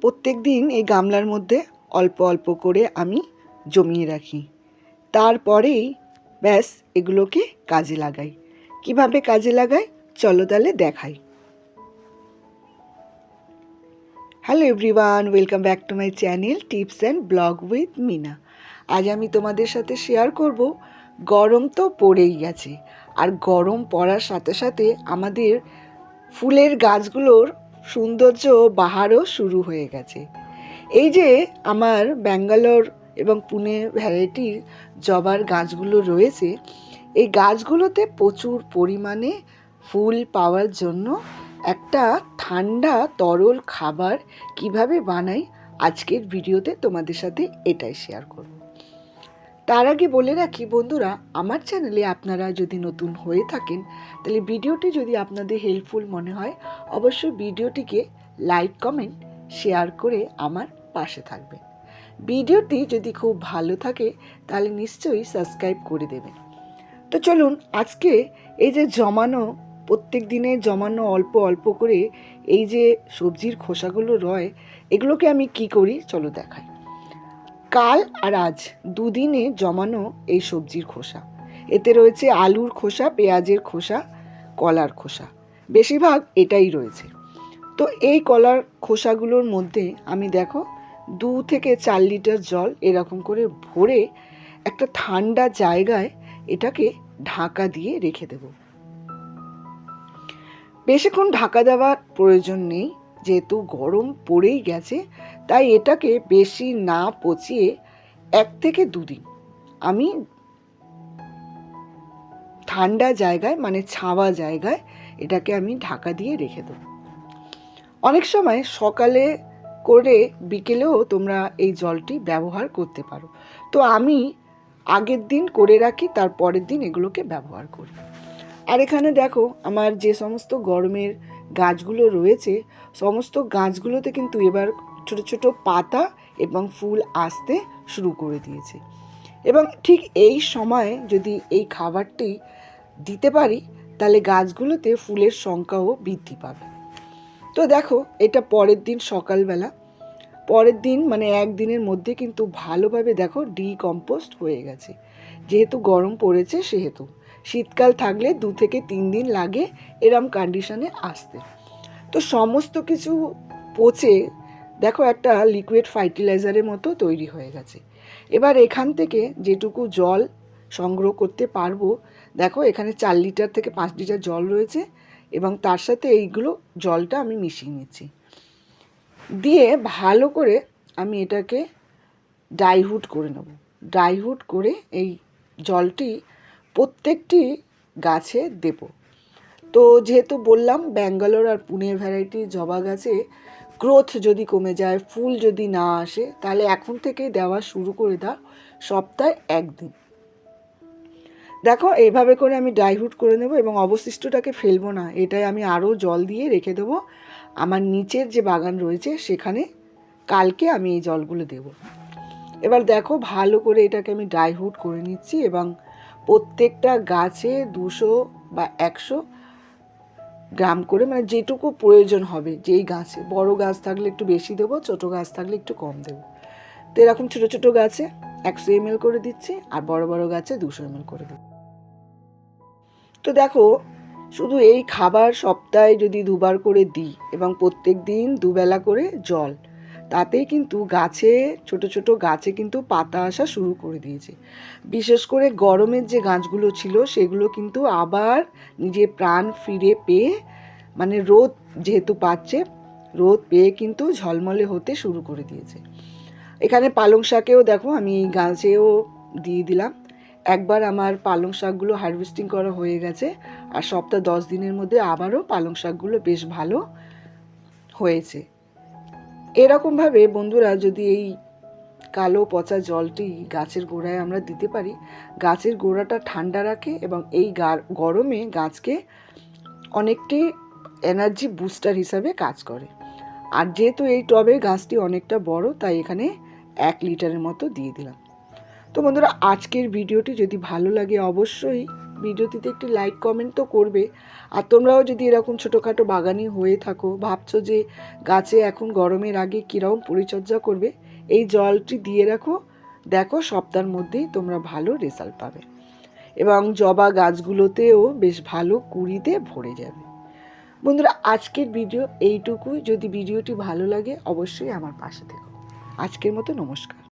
প্রত্যেক দিন এই গামলার মধ্যে অল্প অল্প করে আমি জমিয়ে রাখি। তারপরেই ব্যাস এগুলোকে কাজে লাগাই। কীভাবে কাজে লাগাই? চলো তাহলে দেখাই। Hello everyone welcome back to my channel tips and blog with Mina আজ আমি তোমাদের সাথে শেয়ার করব, গরম তো পড়েই গেছে। আর গরম পড়ার সাথে সাথে আমাদের ফুলের গাছগুলোর সৌন্দর্য বাহারও শুরু হয়ে গেছে। এই যে আমার ব্যাঙ্গালোর এবং পুনে ভ্যারাইটির জবার গাছগুলো রয়েছে, এই গাছগুলোতে প্রচুর পরিমাণে ফুল পাওয়ার জন্য একটা ঠান্ডা, তরল খাবার কীভাবে বানাই, আজকের ভিডিওতে তোমাদের সাথে এটাই শেয়ার করব। তার আগে বলে রাখি বন্ধুরা, আমার চ্যানেলে আপনারা যদি নতুন হয়ে থাকেন, তাহলে ভিডিওটি যদি আপনাদের হেল্পফুল মনে হয়, অবশ্যই ভিডিওটিকে লাইক কমেন্ট শেয়ার করে আমার পাশে থাকবেন। ভিডিওটি যদি খুব ভালো থাকে, তাহলে নিশ্চয়ই সাবস্ক্রাইব করে দেবেন। তো চলুন, আজকে এই যে জমানো, প্রত্যেক দিনে জমানো অল্প অল্প করে এই যে সবজির খোসাগুলো রয়, এগুলোকে আমি কি করি? চলো দেখাই। কাল আর আজ দুদিনে জমানো এই সবজির খোসা। এতে রয়েছে আলুর খোসা, পেঁয়াজের খোসা, কলার খোসা। বেশিরভাগ এটাই রয়েছে। তো এই কলার খোসাগুলোর মধ্যে আমি দেখো দু থেকে চার লিটার জল এরকম করে ভরে একটা ঠান্ডা জায়গায় এটাকে ঢাকা দিয়ে রেখে দেব। বেশিক্ষণ ঢাকা দেওয়ার প্রয়োজন নেই, যেহেতু গরম পড়েই গেছে তাই এটাকে বেশি না পচিয়ে এক থেকে দুদিন, আমি ঠান্ডা জায়গায় মানে ছাওয়া জায়গায় এটাকে আমি ঢাকা দিয়ে রেখে দেবো। অনেক সময় সকালে করে বিকেলেও তোমরা এই জলটি ব্যবহার করতে পারো। তো আমি আগের দিন করে রাখি, তার পরের দিন এগুলোকে ব্যবহার করি। আর এখানে দেখো, আমার যে সমস্ত গরমের গাছগুলো রয়েছে, সমস্ত গাছগুলোতে কিন্তু এবার ছোট ছোট পাতা এবং ফুল আসতে শুরু করে দিয়েছে। এবং ঠিক এই সময়ে যদি এই খাবারটি দিতে পারি, তাহলে গাছগুলোতে ফুলের সংখ্যাও বৃদ্ধি পাবে। তো দেখো, এটা পরের দিন সকালবেলা। পরের দিন মানে একদিনের মধ্যে কিন্তু ভালোভাবে দেখো ডিকম্পোস্ট হয়ে গেছে। যেহেতু গরম পড়েছে সেহেতু। শীতকাল থাকলে দু থেকে তিন দিন লাগে এরম কন্ডিশনে আসতে। তো সমস্ত কিছু পচে দেখো, একটা লিকুইড ফার্টিলাইজারের মতো তৈরি হয়ে গেছে। এবার এখান থেকে যেটুকু জল সংগ্রহ করতে পারব, দেখো, এখানে চার লিটার থেকে পাঁচ লিটার জল রয়েছে এবং তার সাথে এইগুলো জলটা আমি মিশিয়ে নিচ্ছি। দিয়ে ভালো করে আমি এটাকে ডাইহুট করে নেব। ডাইহুট করে এই জলটি প্রত্যেকটি গাছে দেব। তো যেহেতু বললাম, ব্যাঙ্গালোর আর পুনে ভ্যারাইটি জবা গাছে গ্রোথ যদি কমে যায়, ফুল যদি না আসে, তাহলে এখন থেকে দেওয়া শুরু করে দাও সপ্তাহে একদিন। দেখো, এইভাবে করে আমি ডাইহুট করে নেব এবং অবশিষ্টটাকে ফেলব না। এটাই আমি আরও জল দিয়ে রেখে দেবো। আমার নিচের যে বাগান রয়েছে, সেখানে কালকে আমি এই জলগুলো দেব। এবার দেখো, ভালো করে এটাকে আমি ডাইহুট করে নিচ্ছি এবং প্রত্যেকটা গাছে দুশো বা একশো গ্রাম করে মানে যেটুকু প্রয়োজন হবে, যেই গাছে। বড় গাছ থাকলে একটু বেশি দেবো, ছোট গাছ থাকলে একটু কম দেবো। তো এরকম ছোটো ছোটো গাছে একশো এম করে দিচ্ছি, আর বড় বড় গাছে দুশো এম করে দেবো তো দেখো, শুধু এই খাবার সপ্তাহে যদি দুবার করে দিই, এবং প্রত্যেক দিন দুবেলা করে জল তাতেই কিন্তু গাছে, ছোট ছোট গাছে কিন্তু পাতা আসা শুরু করে দিয়েছে। বিশেষ করে গরমের যে গাছগুলো ছিল, সেগুলো কিন্তু আবার নিজের প্রাণ ফিরে পেয়ে মানে রোদ যেহেতু পাচ্ছে, রোদ পেয়ে কিন্তু ঝলমলে হতে শুরু করে দিয়েছে। এখানে পালং শাকেও দেখো আমি এই গাছেও দিয়ে দিলাম। একবার আমার পালং শাকগুলো হারভেস্টিং করা হয়ে গেছে, আর সপ্তাহ দশ দিনের মধ্যে আবারও পালং শাকগুলো বেশ ভালো হয়েছে। এরকমভাবে বন্ধুরা যদি এই কালো পচা জলটি গাছের গোড়ায় আমরা দিতে পারি, গাছের গোড়াটা ঠান্ডা রাখে এবং এই গরমে গাছকে অনেকটি এনার্জি বুস্টার হিসাবে কাজ করে। আর যেহেতু এই টবে গাছটি অনেকটা বড়, তাই এখানে এক লিটারের মতো দিয়ে দিলাম। তো বন্ধুরা, আজকের ভিডিওটি যদি ভালো লাগে অবশ্যই ভিডিওটিতে একটি লাইক কমেন্ট তো করবে। আর তোমরাও যদি এরকম ছোটোখাটো বাগানি হয়ে থাকো, ভাবছ যে গাছে এখন গরমের আগে কীরকম পরিচর্যা করবে, এই জলটি দিয়ে রাখো। দেখো সপ্তাহের মধ্যেই তোমরা ভালো রেজাল্ট পাবে। এবং জবা গাছগুলোতেও বেশ ভালো কুড়িতে ভরে যাবে। বন্ধুরা, আজকের ভিডিও এইটুকুই। যদি ভিডিওটি ভালো লাগে, অবশ্যই আমার পাশে থেকো। আজকের মতো নমস্কার।